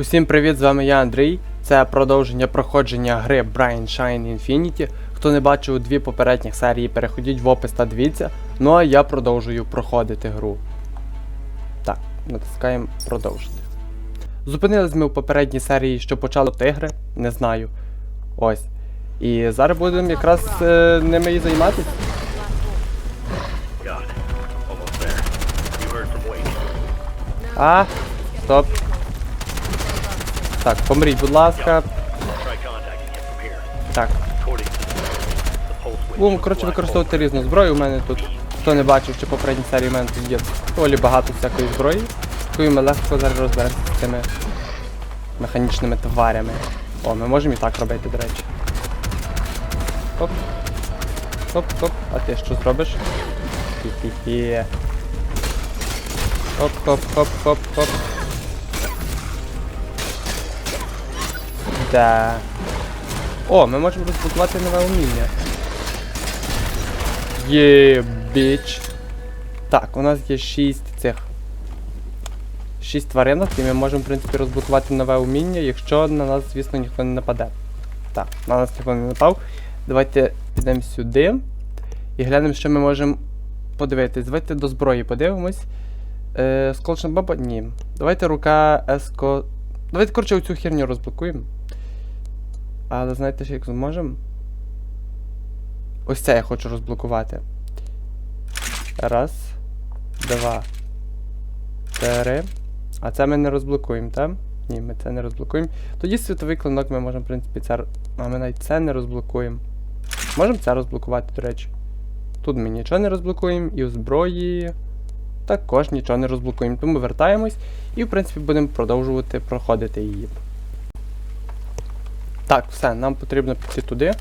Усім привіт, з вами я Андрій. Це продовження проходження гри Brian Shine Infinity. Хто не бачив дві попередніх серії, переходіть в опис та дивіться. Ну а я продовжую проходити гру. Так, натискаємо продовжити. Зупинились ми в попередній серії, що почало тигри, не знаю. Ось. І зараз будемо якраз е, ними і займатися. Got it. Так, помріть, будь ласка. Так. Будемо, коротше, використовувати різну зброю. У мене тут, хто не бачив, чи попередній серії, у мене тут є доволі багато всякої зброї, якою ми легко зараз розберемося з цими механічними тварями. О, ми можемо і так робити, до речі. Хоп. Хоп, хоп. А ти що зробиш? Хі-хі-хі. Хоп, хоп, хоп, хоп, хоп. Да. О, ми можемо розблокувати нове уміння. Є біч. Так, у нас є 6 цих. 6 тваринок, і ми можемо, в принципі, розблокувати нове уміння, якщо на нас, звісно, ніхто не нападе. Так, на нас ніхто не напав. Давайте підемо сюди і глянемо, що ми можемо подивитись. Давайте до зброї подивимось. Е, сколчна баба? Ні. Давайте рука еско. Давайте, коротше, оцю херню розблокуємо. Але знаєте, що як зможемо? Ось це я хочу розблокувати. Раз. Два. Три. А це ми не розблокуємо, так? Ні, ми це не розблокуємо. Тоді світовий клинок ми можемо, в принципі, це. А ми навіть це не розблокуємо. Можемо це розблокувати, до речі. Тут ми нічого не розблокуємо, і у зброї також нічого не розблокуємо. Тому вертаємось і, в принципі, будемо продовжувати проходити її. Так, все, нам потрібно піти туди.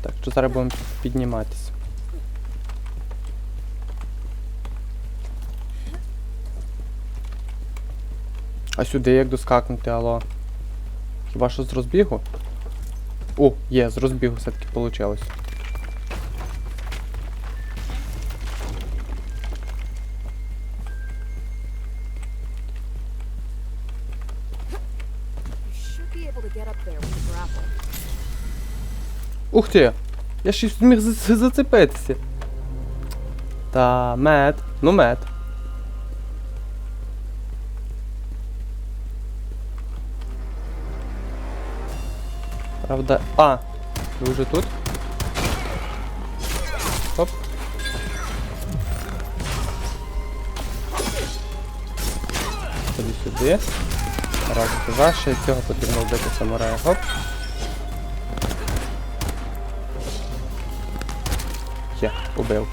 Так, що зараз будемо підніматися. А сюди як доскакнути, алло? Хіба що з розбігу? О, є, з розбігу все-таки вийшло. Ух ти! Я ще зміг за- за- зацепитися. Та, мед. Ну мед. Правда. А! Ви вже тут? Оп. Ходи сюди. Раз, два, ще цього потрібно вбити самурая. Оп. Є, убив.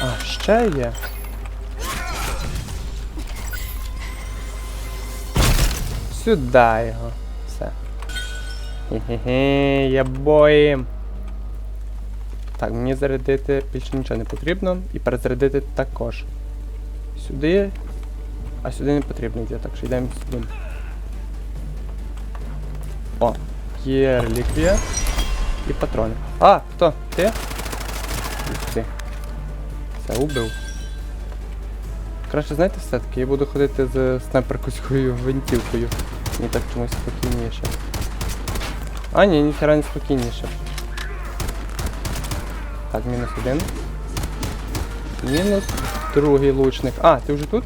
А, ще є. Сюди його. Все. Хе-хе-хе, я боїм. Так, мені зарядити більше нічого не потрібно. І перезарядити також. Сюди. А сюди не потрібно йти, так що йдемо сюди. О, є реліквія. І патрони. А, хто? Ти? Сюди. Все, убив. Краще, знаєте, все-таки я буду ходити з снайперкою гвинтівкою. Мені так чомусь спокійніше. А, ні, ніхера не спокійніше. Так, мінус один. Мінус другий лучник. А, ти вже тут?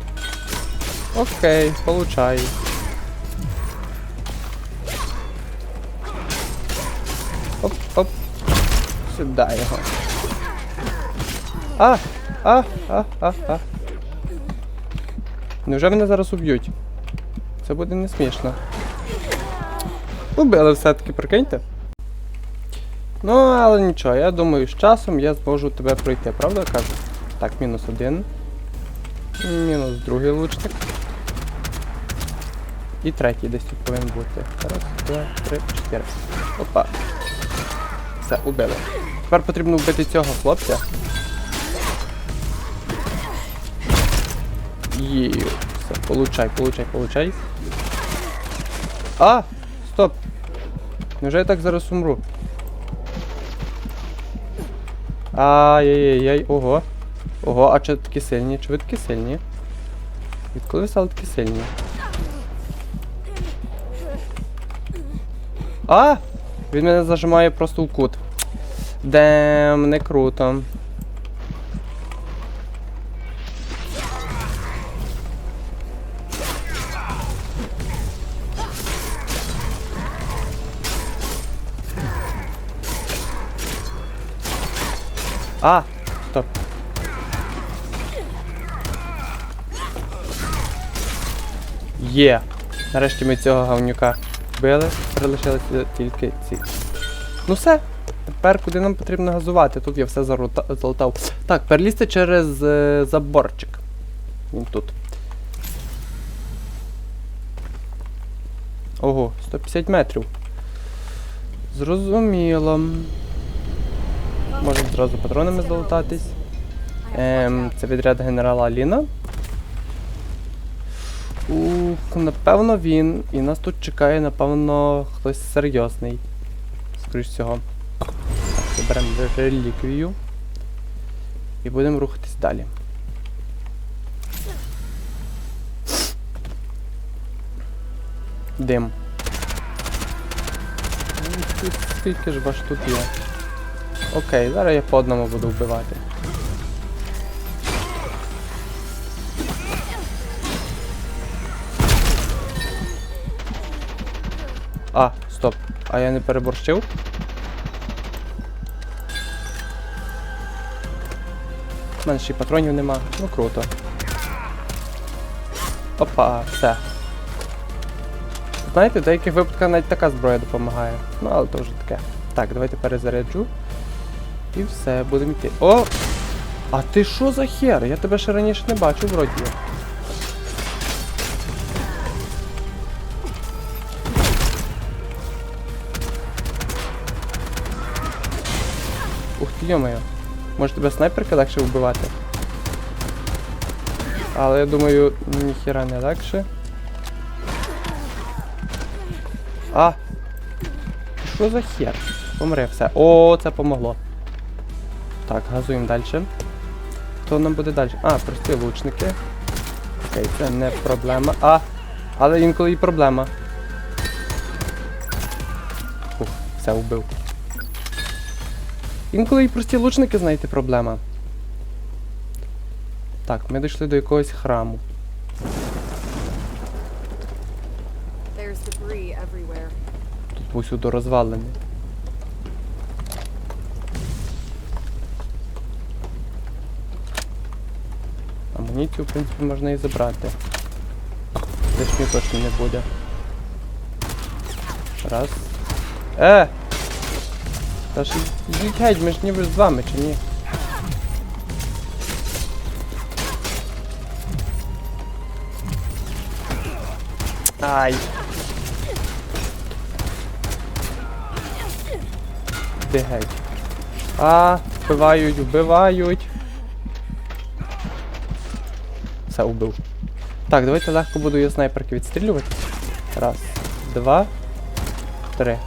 Окей, получай. Оп, оп. Сюди його. А! А! А! А! А! Невже мене зараз уб'ють? Це буде не смішно. Убили все-таки, прикиньте. Ну, але нічого, я думаю, з часом я зможу тебе пройти, правда кажу? Так, мінус один. Мінус другий лучник. І третій десь тут повинен бути. Раз, два, три, чотири. Опа. Все, убили. Тепер потрібно вбити цього хлопця. Є, все, получай, получай, получай. А! Стоп! Невже я так зараз умру? Ай-яй-яй-яй, ого. Ого, а чи такі сильні? Чи ви такі сильні? Відколи ви стали такі сильні? А! Він мене зажимає просто в кут. Дем, не круто. А! Стоп. Є. Нарешті ми цього говнюка вбили. Прилишилися тільки ці. Ну все. Тепер куди нам потрібно газувати? Тут я все залутав. Так, перелізти через е, заборчик. Він тут. Ого, 150 метрів. Зрозуміло. Можемо зразу патронами залутатись. Ем, це відряд генерала Аліна. Ух, напевно він. І нас тут чекає, напевно, хтось серйозний. Скоріш всього. Заберемо реліквію. І будемо рухатись далі. Дим. Ну, Скільки ж ваш тут є? Окей, зараз я по одному буду вбивати. А, стоп. А я не переборщив? У мене ще й патронів нема. Ну круто. Опа, все. Знаєте, в деяких випадках навіть така зброя допомагає. Ну, але то вже таке. Так, давайте перезаряджу. І все, будемо йти. О! А ти що за хер? Я тебе ще раніше не бачив вроді. Йомаю. Може тебе снайперки легше вбивати? Але я думаю, ніхіра не легше. А! Що за хер? Помри, все. О, це помогло. Так, газуємо далі. Хто нам буде далі? А, прості лучники. Окей, це не проблема. А! Але інколи і проблема. Ух, все вбив. Інколи і прості лучники, знаєте, проблема. Так, ми дійшли до якогось храму. Тут повсюду розвалений. Амуніцію, в принципі, можна і забрати. Лишньої точно не буде. Раз. Е! Та ж йдіть геть, ми ж ніби з вами, чи ні? Ай! Де геть? А, вбивають, вбивають. Все, убив. Так, давайте легко буду я снайперки відстрілювати. Раз, два, три.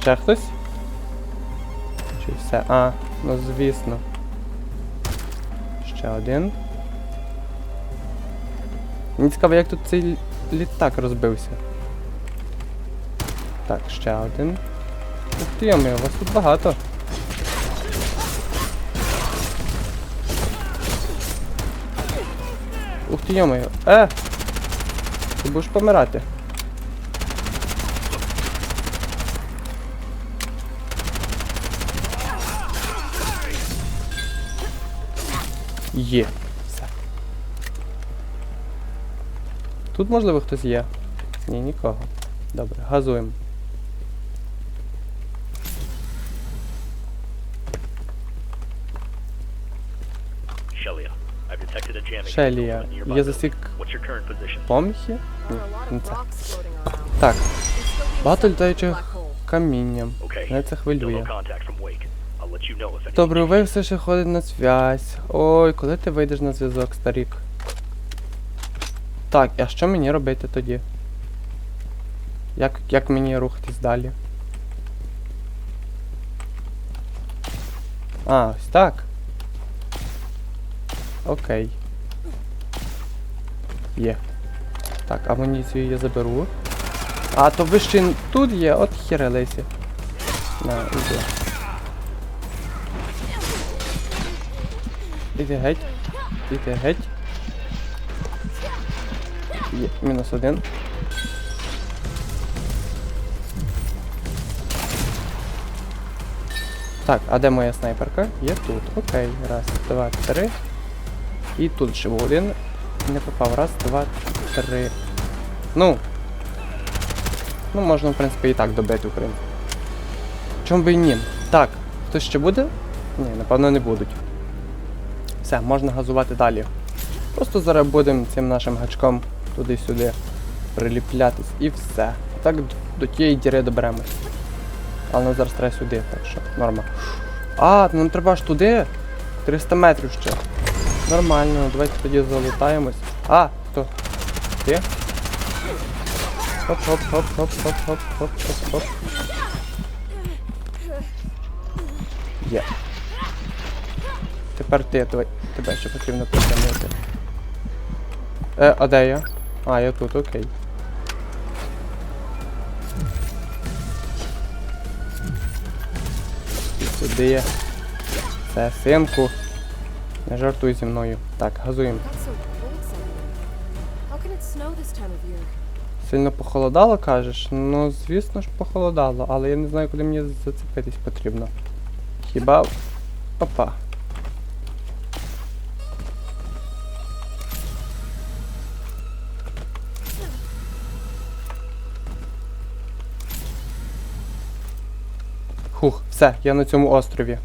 Ще хтось? Чи все? А, ну звісно. Ще один. Мені цікаво, як тут цей літак розбився. Так, ще один. Ух ти, йоми, у вас тут багато. Ух ти, йомою. Е! Ти будеш помирати. Є. Все. Тут можливо хтось є? Ні, нікого. Добре, газуємо. Шелія. Я засік помхи. Lot не це. Так, багато літаючих камінням. Мене це хвилює. Добре, ви все ще ходить на зв'язь. Ой, коли ти вийдеш на зв'язок, старік? Так, а що мені робити тоді? Як, як мені рухатись далі? А, ось так. Окей. Є. Так, амуніцію я заберу. А, то ви ще тут є, от херелися. На, іди. Іди геть. Іди геть. Є, мінус один. Так, а де моя снайперка? Є тут. Окей. Раз, два, три. І тут ще був один. Не попав. Раз, два, три. Ну. Ну, можна, в принципі, і так добити, принципі. Чому би і ні? Так, хтось ще буде? Ні, напевно, не будуть. Все, можна газувати далі. Просто зараз будемо цим нашим гачком туди-сюди приліплятись і все. Так до тієї діри доберемось. Але нам зараз треба сюди, так що норма. А, нам треба аж туди. 300 метрів ще. Нормально, давайте тоді залутаємось. А, хто? Ти? Хоп, хоп, хоп, Тепер ти. Тебе ще потрібно притягнути. Е, а де я? А, я тут, окей. І сюди є. Це синку. Не жартуй зі мною. Так, газуємо. Сильно похолодало, кажеш? Ну, звісно ж, похолодало, але я не знаю, куди мені зацепитись потрібно. Хіба. Опа. Все, я на цьому острові.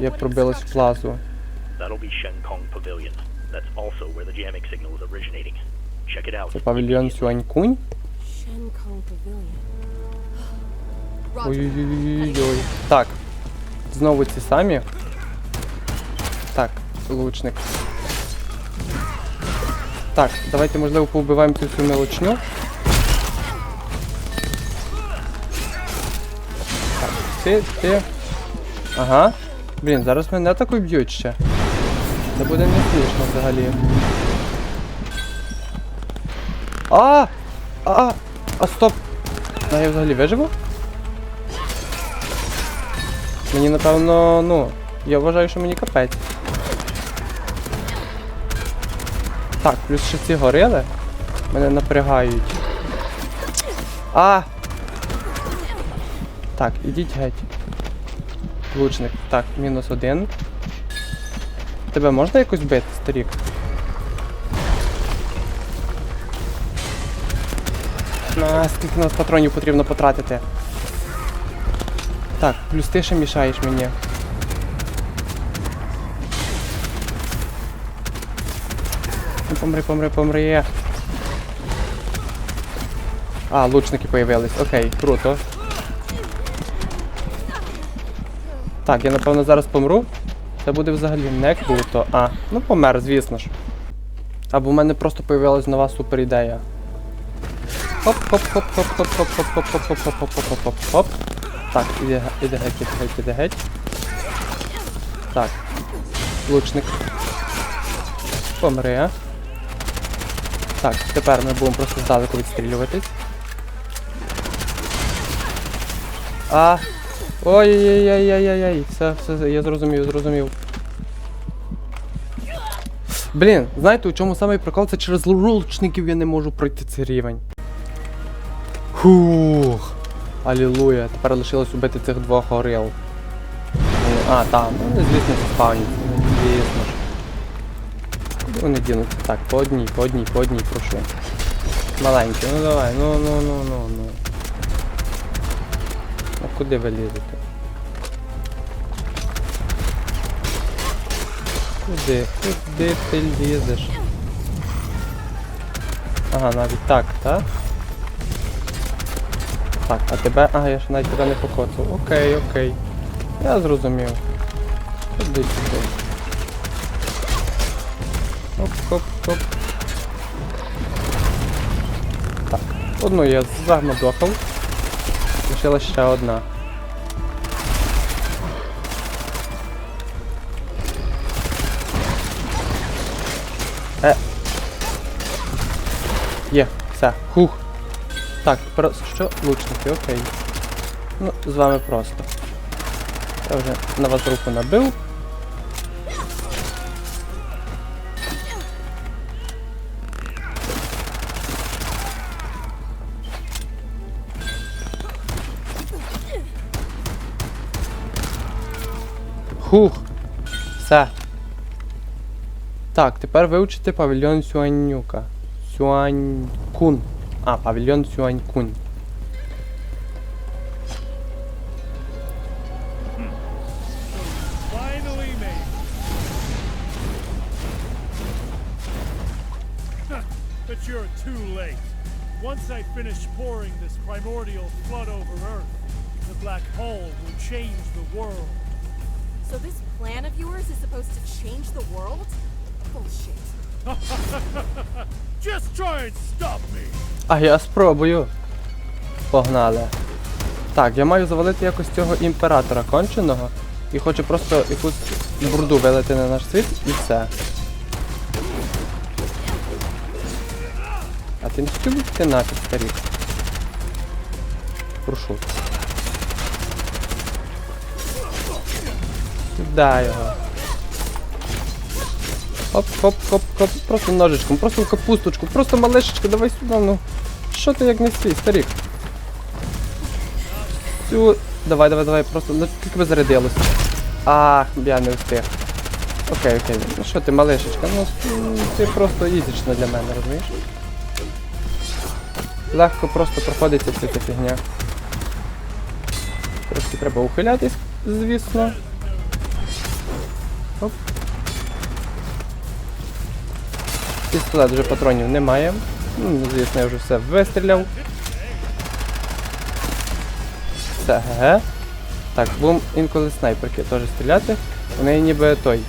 Я пробилась в плазу. Це павільйон Сюанькунь? Ой-ой-ой. Так. Знову ці самі. Так, лучник. Так, давайте, можливо, повбиваємо цю всю мелочню. Ти, ти. Ага. Блін, зараз мене так уб'ють ще. Це буде не смішно взагалі. А! А! А стоп! А я взагалі виживу? Мені напевно, ну, я вважаю, що мені капець. Так, плюс ще ці горили. Мене напрягають. А! Так, ідіть геть. Лучник. Так, мінус один. Тебе можна якось бити, старік? На, скільки нас патронів потрібно потратити? Так, плюс ти ще мішаєш мені. Ну, помри, помри, помри. А, лучники появились. Окей, круто. Так, я напевно зараз помру. Це буде взагалі не круто. А, ну помер, звісно ж. Або в мене просто появилась нова супер ідея. Хоп, хоп, хоп, хоп, хоп, хоп, хоп, хоп, хоп, хоп, хоп, хоп, хоп, хоп, хоп. Так, іде, іде геть, іде геть, іде геть. Так. Лучник. Помри, а. Так, тепер ми будемо просто здалеку відстрілюватись. А. Ой-ой-ой-ой-ой-ой. Все, все, я зрозумів, зрозумів. Блін, знаєте, у чому самий прикол? Це через лучників я не можу пройти цей рівень. Фух. Алілуя. Тепер лишилось убити цих двох горил. А, там, ну звісно, спавніться. Ну, звісно ж. Куди вони дінуться? Так, по одній, по одній, по одній, прошу. Маленькі, ну давай, ну ну ну ну ну. Ну куди ви лізете? Куди? Куди ти лізеш? Ага, навіть так, так? Так, а тебе. Ага, я ще навіть тебе не покоцав. Окей, окей. Я зрозумів. Іди сюди. Оп, хоп, хоп. Так, одну я загнодохав. Лишилась ще одна. Е. Є, все, хух. Так, про що? Лучники, окей. Ну, з вами просто. Я вже на вас руку набив. Хух. Все. Так, тепер вивчити павільйон Сюаннюка. Сюанькун. А, павільйон Сюанькун. Finally made it. Huh, but you're too late. Once I finish pouring this primordial flood over Earth, the black hole will change the world. So this plan of yours is supposed to change the world? Bullshit. Just try and stop me! А я спробую. Погнали. Так, я маю завалити якось цього імператора конченого. І хочу просто якусь бурду вилити на наш світ і все. А ти не хотів би піти нафіг, старік? Прошу. Сюда його. Хоп, хоп, хоп, хоп, просто ножичком, просто капусточку, просто малишечка, давай сюди, ну. Що ти як не свій, старік? Сю... Давай, давай, давай, просто ну, скільки ви зарядилось. Ах, я не встиг. Окей, окей. Ну що ти, малишечка, ну ти просто ізічна для мене, розумієш? Легко просто проходиться вся ця фігня. Трошки треба ухилятись, звісно. Оп. Пістолет вже патронів немає. Ну, звісно, я вже все вистріляв. Все, ге. Так, будемо інколи снайперки теж стріляти. У неї ніби той.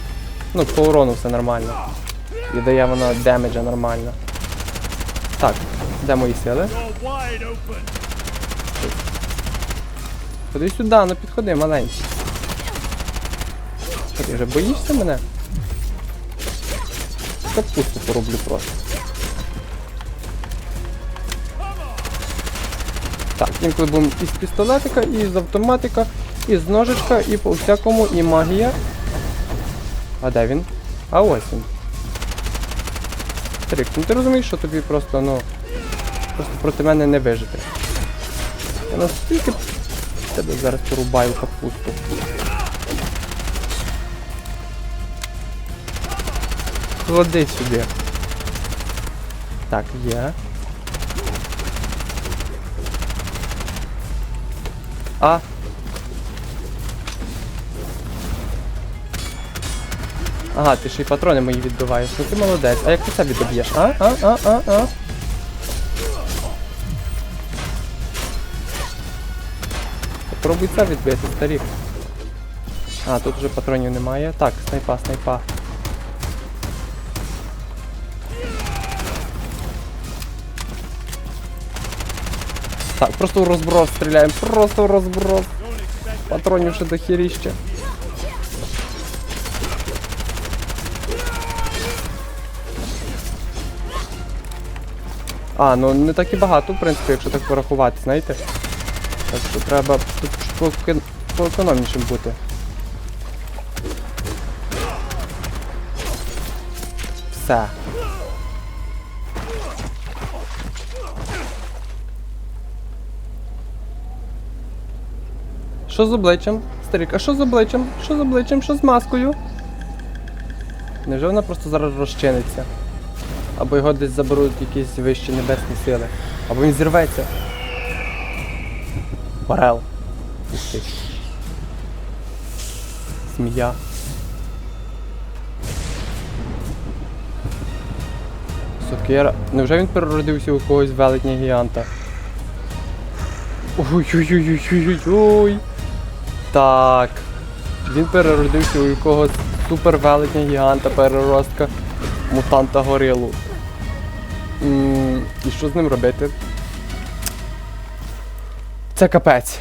Ну, по урону все нормально. І дає вона демеджа нормально. Так, де мої сили? Ходи сюди, ну підходи, маленький. Ти вже боїшся мене? Капусту пороблю просто. Так, інколи будемо і з пістолетика, і з автоматика, і з ножичка, і по всякому, і магія. А де він? А ось він. Трик, ну ти розумієш, що тобі просто, ну. Просто проти мене не вижити. Я настільки тебе зараз порубаю капусту. Клади сюди. Так, є. А. Ага, ти ще й патрони мої відбиваєш. Ну ти молодець. А як ти себе доб'єш? А? А? А? А? А? Попробуй це відбити, старік. А, тут вже патронів немає. Так, снайпа, снайпа. Так, просто в розброс стріляємо, просто в розброс. Патронів ще до хіріща. А, ну не так і багато, в принципі, якщо так порахувати, знаєте. Так що треба тут поекономнішим бути. Все. Що з обличчям? Старик, а що з обличчям? Що з обличчям? Що з маскою? Невже вона просто зараз розчиниться? Або його десь заберуть якісь вищі небесні сили. Або він зірветься. Ти. Змія. Сокира. Невже він переродився у когось велетня гіганта? Ой-ой-ой-ой-ой-ой. Так. Він переродився у якогось супер велетня гіганта переростка мутанта горилу. М, І що з ним робити? Це капець.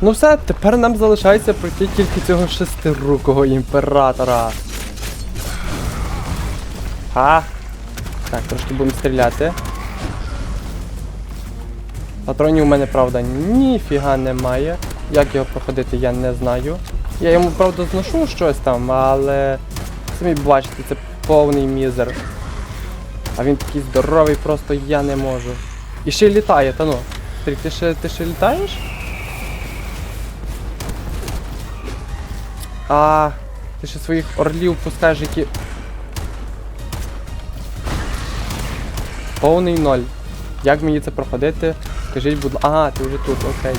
Ну все, тепер нам залишається пройти тільки цього шестирукого імператора. А? Так, трошки будемо стріляти. Патронів у мене, правда, ніфіга немає. Як його проходити, я не знаю. Я йому, правда, зношу щось там, але самі бачите, це повний мізер. А він такий здоровий, просто я не можу. І ще й літає, та ну. Стрік, ти ще, ти ще літаєш? А, ти ще своїх орлів пускаєш, які. Повний ноль. Як мені це проходити? Скажіть, будь ласка. Ага, ти вже тут, окей.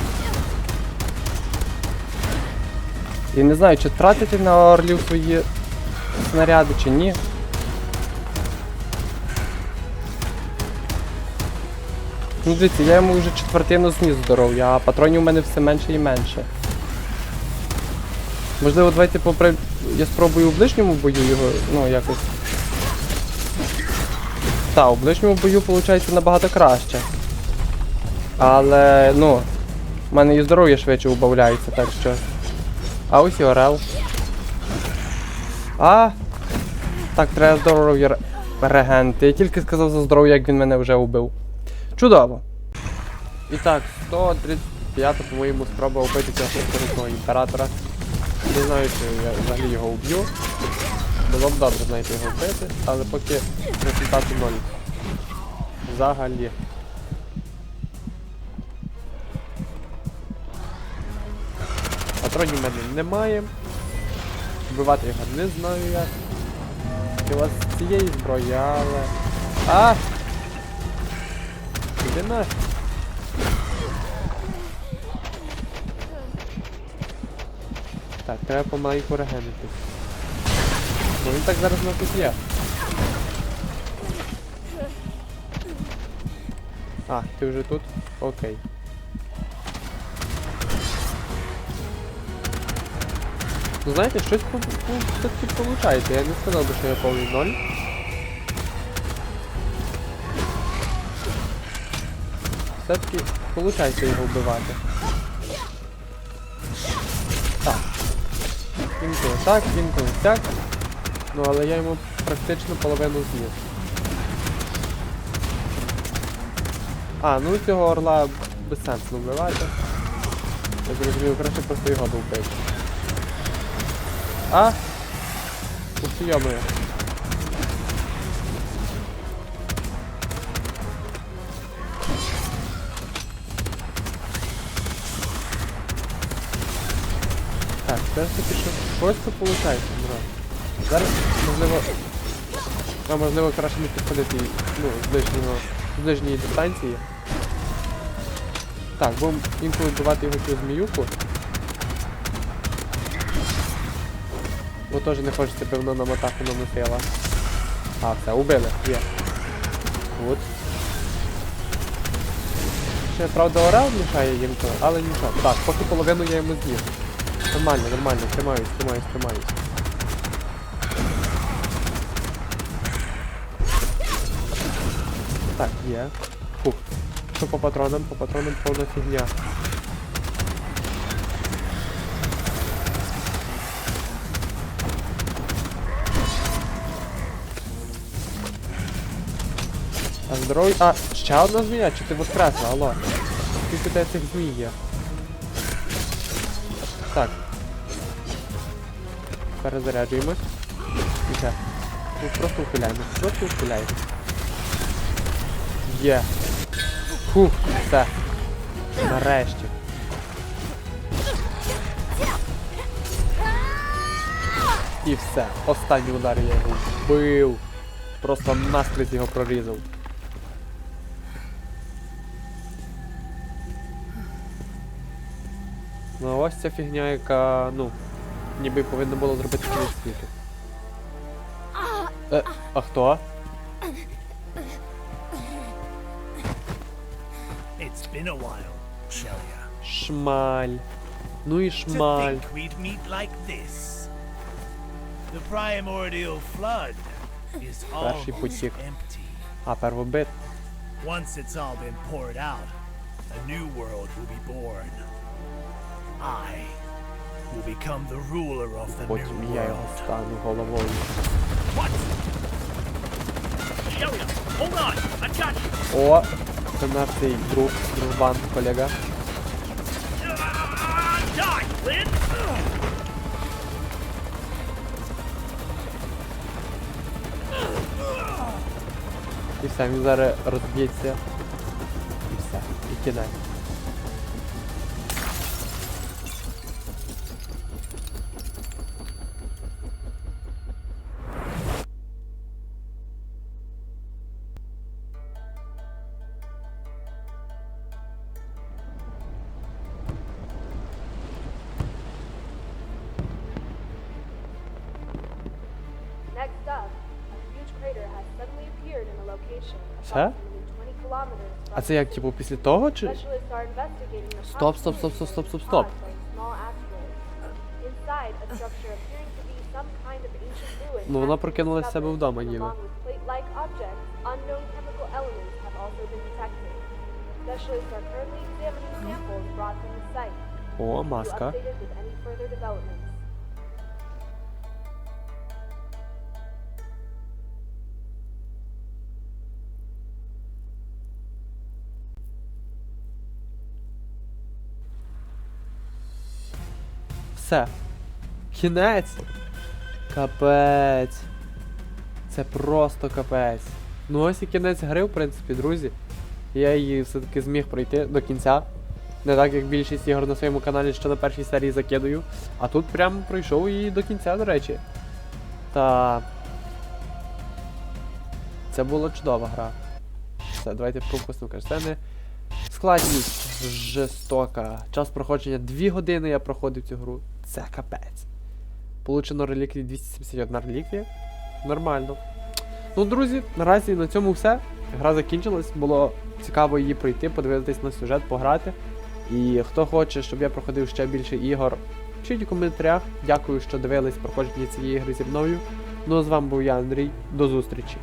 І не знаю, чи тратити на орлів свої снаряди, чи ні. Ну дивіться, я йому вже четвертину зніс здоров'я, а патронів у мене все менше і менше. Можливо, давайте попри... Я спробую у ближньому бою його, ну, якось. Так, у ближньому бою виходить набагато краще. Але, ну, в мене і здоров'я швидше убавляється, так що. А ось і Орел. А! Так, треба здоров'я регенти. Я тільки сказав за здоров'я, як він мене вже убив. Чудово. І так, 135 по-моєму, спроба вбити цього шестиручного імператора. Не знаю, чи я взагалі його вб'ю. Було б добре, знаєте, його вбити, але поки результату ноль. Взагалі. Патронів в мене немає. Вбивати його не знаю як. Вас з цієї зброї, але... А! Іди на. Так, треба помаленьку регенити. Бо він так зараз на тут є. А, ти вже тут? Окей. Ну знаєте, щось по- все-таки виходить. Я не сказав би, що я повний ноль. Все-таки виходить його вбивати. Так. Інколи так, інколи так. Ну але я йому практично половину зніс. А, ну цього орла безсенсно вбивати. Я зрозумів, краще просто його довбити. А? Ти йомою. Так, ж таки що щось це брат. Зараз, можливо. А можливо краще не підходити ну, з ближнього з ближньої дистанції. Так, будемо інколи вбивати його цю зміюку. Бо теж не хочеться певно нам атаку наносила. А, все, убили, є. От. Ще, правда, орел мішає інколи, але нічого. Так, поки половину я йому з'їв. Нормально, нормально, тримаюсь, тримаюсь, тримаюсь. Так, є. Фух. Що по патронам? По патронам повна фігня. А здоров'я. А, ще одна змія? Чи ти воскресла, алло? Скільки тебе цих змій є? Так. Перезаряджуємось. І все. Ну просто ухиляємо. Просто ухиляємо. Є. Фух, все. Нарешті. І все. Останній удар я його вбив. Просто наскрізь його прорізав. Ну ось ця фігня, яка, ну, ніби повинна була зробити кінець світу. Е, а хто? It's been a while, Shelia. Шмаль. Ну і To шмаль. think we'd meet like this. The primordial flood is almost потік. empty. А, первобит. Once it's all been poured out, a new world will be born. I will become the ruler of the Потім я його world. стану головою. О, це наш цей друг, дружбан, колега. І все, він зараз розб'ється. І все. І кінець. In a location Все? approximately 20 kilometers from А це як, типу, після того чи? Стоп, стоп, стоп, stoп, стоп, стоп, стоп. caused by a small asteroid. Inside, a structure appearing Все. Кінець. Капець. Це просто капець. Ну ось і кінець гри, в принципі, друзі. Я її все-таки зміг пройти до кінця. Не так, як більшість ігор на своєму каналі, що на першій серії закидую. А тут прямо пройшов її до кінця, до речі. Та. Це була чудова гра. Все, давайте пропустимо картини. Складність жестока. Час проходження 2 години я проходив цю гру. Це капець. Получено реліквії 271 реліквія. Нормально. Ну, друзі, наразі на цьому все. Гра закінчилась. Було цікаво її пройти, подивитись на сюжет, пограти. І хто хоче, щоб я проходив ще більше ігор, пишіть у коментарях. Дякую, що дивились проходження цієї гри зі мною. Ну а з вами був я, Андрій. До зустрічі.